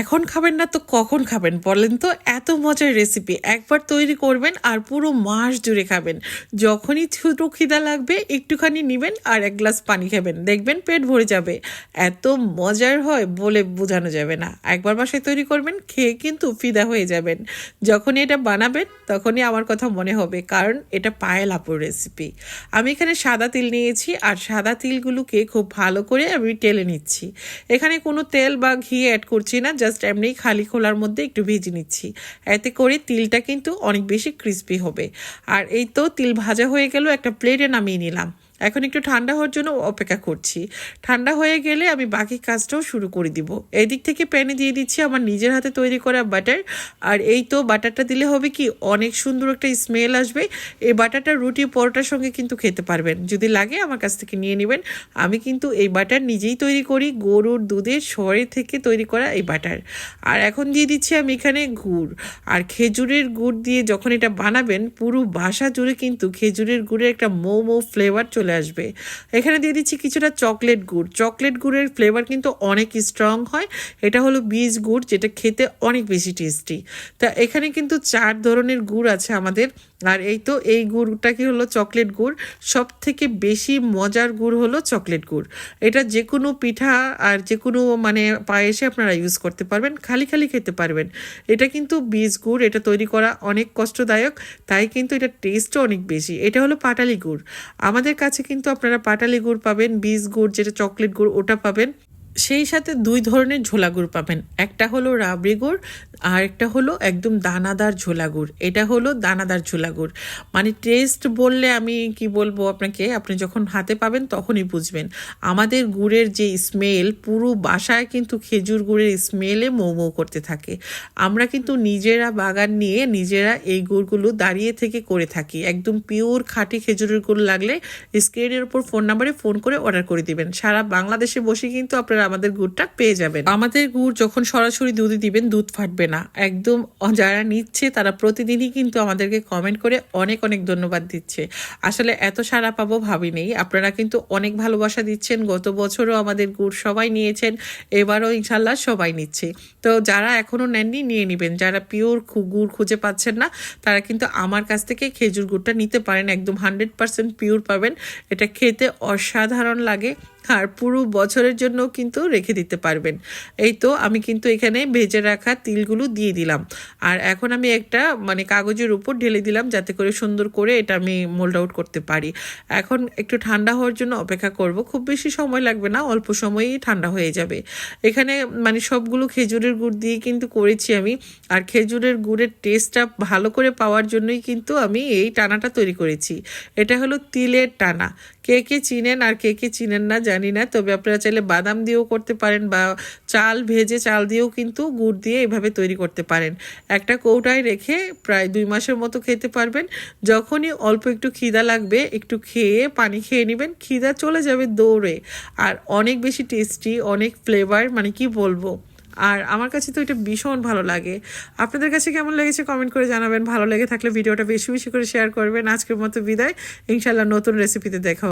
এখন খাবেন না তো কখন খাবেন বলেন তো? এত মজার রেসিপি একবার তৈরি করবেন আর পুরো মাস জুড়ে খাবেন। যখনই ছোট খিদা লাগবে, একটুখানি নেবেন আর এক গ্লাস পানি খাবেন। দেখবেন পেট ভরে যাবে। এত মজার হয় বলে বোঝানো যাবে না। একবার বাসায় তৈরি করবেন, খেয়ে কিন্তু ফিদা হয়ে যাবেন। যখনই এটা বানাবেন, তখনই আমার কথা মনে হবে, কারণ এটা পায়েল আপুর রেসিপি আমি এখানে সাদা তিল নিয়েছি আর সাদা তিলগুলোকে খুব ভালো করে আমি টেলে নিচ্ছি। এখানে কোনো তেল বা ঘি অ্যাড করছি না জাস্ট এমনি খালি খোলার মধ্যে একটু ভেজে নিচ্ছি। এতে করে তিলটা কিন্তু অনেক বেশি ক্রিস্পি হবে। আর এই তো তিল ভাজা হয়ে গেল, একটা প্লেটে নামিয়ে নিলাম। এখন একটু ঠান্ডা হওয়ার জন্য অপেক্ষা করছি। ঠান্ডা হয়ে গেলে আমি বাকি কাজটাও শুরু করে দিব। এই দিক থেকে প্যানে দিয়ে দিচ্ছি আমার নিজের হাতে তৈরি করা বাটার। আর এই তো বাটারটা দিলে হবে কি, অনেক সুন্দর একটা স্মেল আসবে। এই বাটারটা রুটি পরোটার সঙ্গে কিন্তু খেতে পারবেন। যদি লাগে আমার কাছ থেকে নিয়ে নেবেন। আমি কিন্তু এই বাটার নিজেই তৈরি করি, গরুর দুধের সরে থেকে তৈরি করা এই বাটার। আর এখন দিয়ে দিচ্ছি আমি এখানে গুড়। আর খেজুরের গুড় দিয়ে যখন এটা বানাবেন, পুরো বাসা জুড়ে কিন্তু খেজুরের গুড়ের একটা মৌ মৌ ফ্লেভার চলে আসবে। এখানে দিয়ে দিচ্ছি কিছুটা চকলেট গুড়। চকলেট গুড়ের ফ্লেভার কিন্তু অনেক স্ট্রং হয়। এটা হলো বীজ গুড়, যেটা খেতে অনেক বেশি টেস্টি তা এখানে কিন্তু চার ধরনের গুড় আছে আমাদের। আর এই তো এই গুড়টা কি হলো? চকলেট গুড়। সব থেকে বেশি মজার গুড় হলো চকলেট গুড়। এটা যে কোনো পিঠা আর যে কোনো মানে পায়েসে আপনারা ইউজ করতে পারবেন, খালি খালি খেতে পারবেন। এটা কিন্তু বীজ গুড়, এটা তৈরি করা অনেক কষ্টদায়ক, তাই কিন্তু এটা টেস্টও অনেক বেশি। এটা হলো পাটালি গুড়। আমাদের কাছে কিন্তু আপনারা পাটালি গুড় পাবেন, বীজ গুড়, যেটা চকলেট গুড়, ওটা পাবেন। সেই সাথে দুই ধরনের ঝোলা গুড় পাবেন। একটা হলো রাবড়ি গুড়, আর একটা হলো একদম দানাদার ঝোলা গুড়। এটা হলো দানাদার ঝোলা গুড়। মানে টেস্ট বললে আমি কি বলব আপনাকে, আপনি যখন হাতে পাবেন তখনই বুঝবেন। আমাদের গুড়ের যে স্মেল পুরো বাসায় কিন্তু খেজুর গুড়ের স্মেলে মৌ মৌ করতে থাকে। আমরা কিন্তু নিজেরা বাগান নিয়ে নিজেরা এই গুড়গুলো দাঁড়িয়ে থেকে করে থাকি। একদম পিওর খাঁটি খেজুরের গুড় লাগলে স্ক্রিনের উপর ফোন নাম্বারে ফোন করে অর্ডার করে দিবেন। সারা বাংলাদেশে বসে কিন্তু আপনারা আমাদের গুড়টা পেয়ে যাবেন। আমাদের গুড় যখন সরাসরি দুধে দিবেন, দুধ ফাটবে না। একদম যারা নিচ্ছে, তারা প্রতিদিনই কিন্তু আমাদেরকে কমেন্ট করে অনেক অনেক ধন্যবাদ দিচ্ছে। আসলে এত সারা পাবো ভাবিনি আপনারা কিন্তু অনেক ভালোবাসা দিচ্ছেন। গত বছরও আমাদের গুড় সবাই নিয়েছেন, এবারও ইনশাল্লাহ সবাই নিচ্ছে। তো যারা এখনও নেননি, নিয়ে নেবেন। যারা পিওর গুড় খুঁজে পাচ্ছেন না, তারা কিন্তু আমার কাছ থেকে খেজুর গুড়টা নিতে পারেন। একদম হান্ড্রেড পার্সেন্ট পিওর পাবেন। এটা খেতে অসাধারণ লাগে। আর পুরো বছরের জন্য কিন্তু রেখে দিতে পারবেন। এই তো আমি কিন্তু এখানে ভেজে রাখা তিলগুলো দিয়ে দিলাম। আর এখন আমি একটা মানে কাগজের উপর ঢেলে দিলাম যাতে করে সুন্দর করে এটা আমি মোল্ড আউট করতে পারি। এখন একটু ঠান্ডা হওয়ার জন্য অপেক্ষা করব। খুব বেশি সময় লাগবে না, অল্প সময়েই ঠান্ডা হয়ে যাবে। এখানে মানে সবগুলো খেজুরের গুড় দিয়ে কিন্তু করেছি আমি। আর খেজুরের গুড়ের টেস্টটা ভালো করে পাওয়ার জন্যই কিন্তু আমি এই টানাটা তৈরি করেছি। এটা হলো তিলের টানা। কে কে চিনেন আর কে কে চিনেন না জানি না, তবে আপনারা চাইলে বাদাম দিয়েও করতে পারেন বা চাল ভেজে চাল দিয়েও কিন্তু গুড় দিয়ে এভাবে তৈরি করতে পারেন। একটা কৌটায় রেখে প্রায় দুই মাসের মতো খেতে পারবেন। যখনই অল্প একটু খিদা লাগবে, একটু খেয়ে পানি খেয়ে নেবেন, খিদা চলে যাবে দৌড়ে। আর অনেক বেশি টেস্টি অনেক ফ্লেভার মানে কি বলব? আর আমার কাছে তো এটা ভীষণ ভালো লাগে। আপনাদের কাছে কেমন লেগেছে কমেন্ট করে জানাবেন। ভালো লেগে থাকলে ভিডিওটা বেশি বেশি করে শেয়ার করবেন। আজকের মতো বিদায়। ইনশাল্লাহ নতুন রেসিপিতে দেখা।